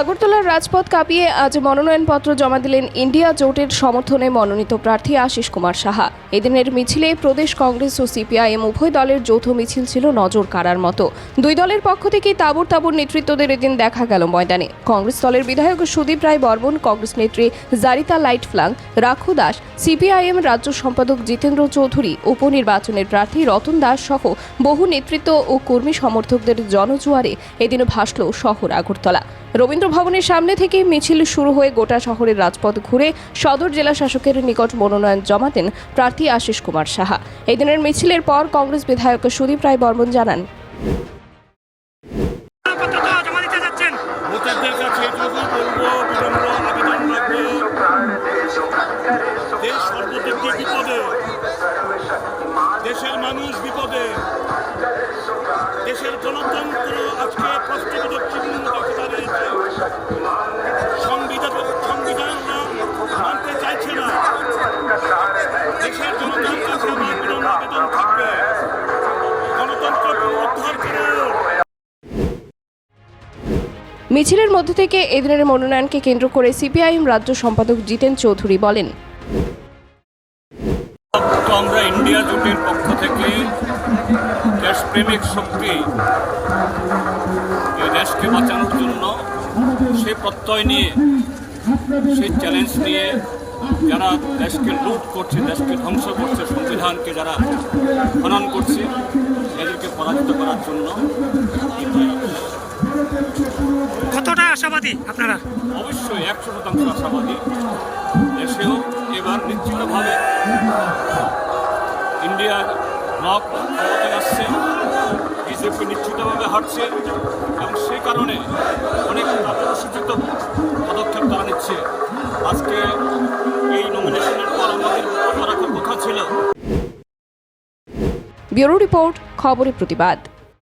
আগরতলার রাজপথ কাঁপিয়ে আজ মনোনয়নপত্র জমা দিলেন ইন্ডিয়া জোটের সমর্থনে মনোনীত প্রার্থী আশিস কুমার সাহা। এদিনের মিছিলে প্রদেশ কংগ্রেস ও সিপিআইএম উভয় দলের যৌথ মিছিল ছিল নজর কাড়ার মতো। দুই দলের পক্ষ থেকে তাবর তাবুর নেতৃত্বদের এদিন দেখা গেল ময়দানে। কংগ্রেস দলের বিধায়ক সুদীপ রায় বর্মন, কংগ্রেস নেত্রী জারিতা লাইট ফ্লাং রাখু দাস, সিপিআইএম রাজ্য সম্পাদক জিতেন্দ্র চৌধুরী, উপনির্বাচনের প্রার্থী রতন দাস সহ বহু নেতৃত্ব ও কর্মী সমর্থকদের জনজোয়ারে এদিন ভাসল শহর আগরতলা। রবীন্দ্র ভবনের সামনে থেকে মিছিল শুরু হয়ে গোটা শহরের রাজপথ ঘুরে সদর জেলা শাসকের নিকট মনোনয়ন জমা দেন প্রার্থী আশিস কুমার সাহা। এদিনের মিছিলের পর কংগ্রেস বিধায়ক সুদীপ রায় বর্মন জানান দেশের মানুষ বিপদে, দেশের গণতন্ত্র মিছিলের মধ্য থেকে এদিনের মনোনয়নকে কেন্দ্র করে সিপিআইএম রাজ্য সম্পাদক জিতেন চৌধুরী বলেন আমরা ইন্ডিয়া জোটের পক্ষ থেকে দেশপ্রেমিক শক্তি এই বাঁচানোর জন্য সে প্রত্যয় নিয়ে সেই চ্যালেঞ্জ নিয়ে যারা দেশকে লুট করছে, দেশকে ধ্বংস করছে, সংবিধানকে যারা খনন করছে এদেরকে পরাজিত করার জন্য। কতটা আশাবাদী আপনারা? অবশ্যই একশো শতাংশ আশাবাদী। দেশেও এবার নিশ্চিতভাবে ইন্ডিয়ার ব্লক আসছে বিজেপি নিশ্চিতভাবে হাঁটছে এবং সেই কারণে অনেক আত্মসূচিত পদক্ষেপ তারা নিচ্ছে। আজকে এই নমিনেশনের পর আমাদের কথা ছিল। ব্যুরো রিপোর্ট খবরের প্রতিবাদ।